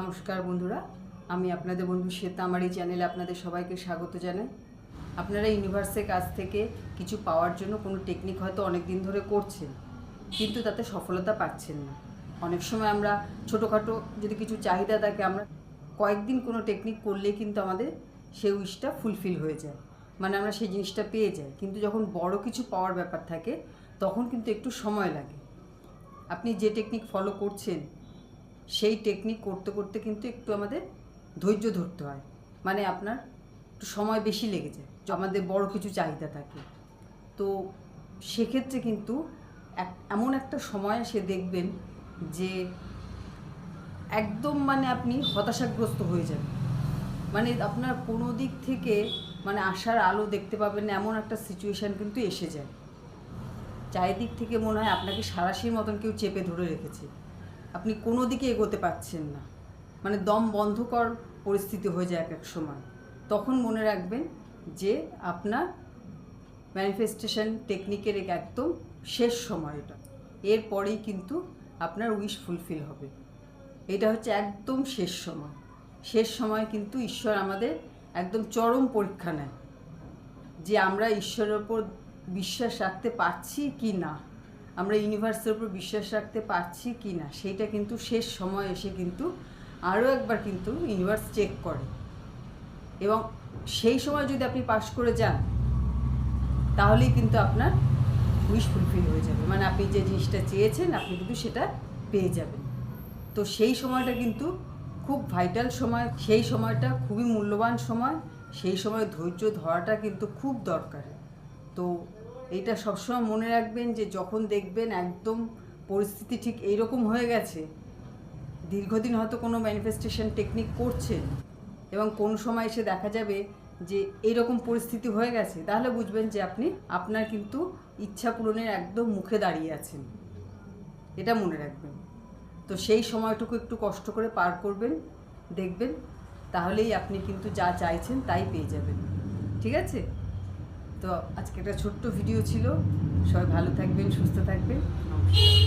নমস্কার বন্ধুরা, আমি আপনাদের বন্ধু শ্বেতা আমার এই চ্যানেলে আপনাদের সবাইকে স্বাগত জানাই। আপনারা ইউনিভার্সের কাছ থেকে কিছু পাওয়ার জন্য কোনো টেকনিক হয়তো অনেক দিন ধরে করছেন, কিন্তু তাতে সফলতা পাচ্ছেন না। অনেক সময় আমরা ছোটোখাটো যদি কিছু চাহিদা থাকে, আমরা কয়েকদিন কোনো টেকনিক করলেই কিন্তু আমাদের সেই উইশটা ফুলফিল হয়ে যায় মানে আমরা সেই জিনিসটা পেয়ে যাই। কিন্তু যখন বড় কিছু পাওয়ার ব্যাপার থাকে, তখন কিন্তু একটু সময় লাগে। আপনি যে টেকনিক ফলো করছেন সেই টেকনিক করতে করতে কিন্তু একটু আমাদের ধৈর্য ধরতে হয়। মানে আপনার একটু সময় বেশি লেগে যায়। আমাদের বড় কিছু চাহিদা থাকে। তো সেক্ষেত্রে কিন্তু এক, এমন একটা সময় সে দেখবেন যে একদম মানে আপনি হতাশাগ্রস্ত হয়ে যাবেন। মানে আপনার কোনো দিক থেকে মানে আশার আলো দেখতে পাবেন এমন একটা সিচুয়েশান কিন্তু এসে যায়। চারিদিক থেকে মনে হয় আপনাকে সারাশির মতন কেউ চেপে ধরে রেখেছে। আপনি কোনো দিকে এগোতে পারছেন না। মানে দম বন্ধকর পরিস্থিতি হয়ে যায় এক এক সময়। তখন মনে রাখবেন যে আপনার ম্যানিফেস্টেশন টেকনিকের এক একদম শেষ সময় এটা। এরপরেই কিন্তু আপনার উইশ ফুলফিল হবে। এটা হচ্ছে একদম শেষ সময়। শেষ সময় কিন্তু ঈশ্বর আমাদের একদম চরম পরীক্ষা নেয়। যে আমরা ঈশ্বরের ওপর বিশ্বাস রাখতে পারছি কি না। আমরা ইউনিভার্সের উপর বিশ্বাস রাখতে পারছি কি না, সেইটা কিন্তু শেষ সময় এসে কিন্তু আরও একবার কিন্তু ইউনিভার্স চেক করে। এবং সেই সময় যদি আপনি পাশ করে যান, তাহলেই কিন্তু আপনার উইশ ফুলফিল হয়ে যাবে। মানে আপনি যে জিনিসটা চেয়েছেন, আপনি কিন্তু সেটা পেয়ে যাবেন। তো সেই সময়টা কিন্তু খুব ভাইটাল সময়, সেই সময়টা খুবই মূল্যবান সময়, সেই সময় ধৈর্য ধরাটা কিন্তু খুব দরকার। তো এইটা সবসময় মনে রাখবেন যে যখন দেখবেন একদম পরিস্থিতি ঠিক এইরকম হয়ে গেছে, দীর্ঘদিন হয়তো কোনো ম্যানিফেস্টেশন টেকনিক করছেন এবং কোন সময় এসে দেখা যাবে যে এইরকম পরিস্থিতি হয়ে গেছে, তাহলে বুঝবেন যে আপনি, আপনার কিন্তু ইচ্ছা পূরণের একদম মুখে দাঁড়িয়ে আছেন। এটা মনে রাখবেন। তো সেই সময়টুকু একটু কষ্ট করে পার করবেন, দেখবেন, তাহলেই আপনি কিন্তু যা চাইছেন তাই পেয়ে যাবেন। ঠিক আছে? তো আজকে একটা ছোট্ট ভিডিও ছিল। সবাই ভালো থাকবেন সুস্থ থাকবেন। নমস্কার।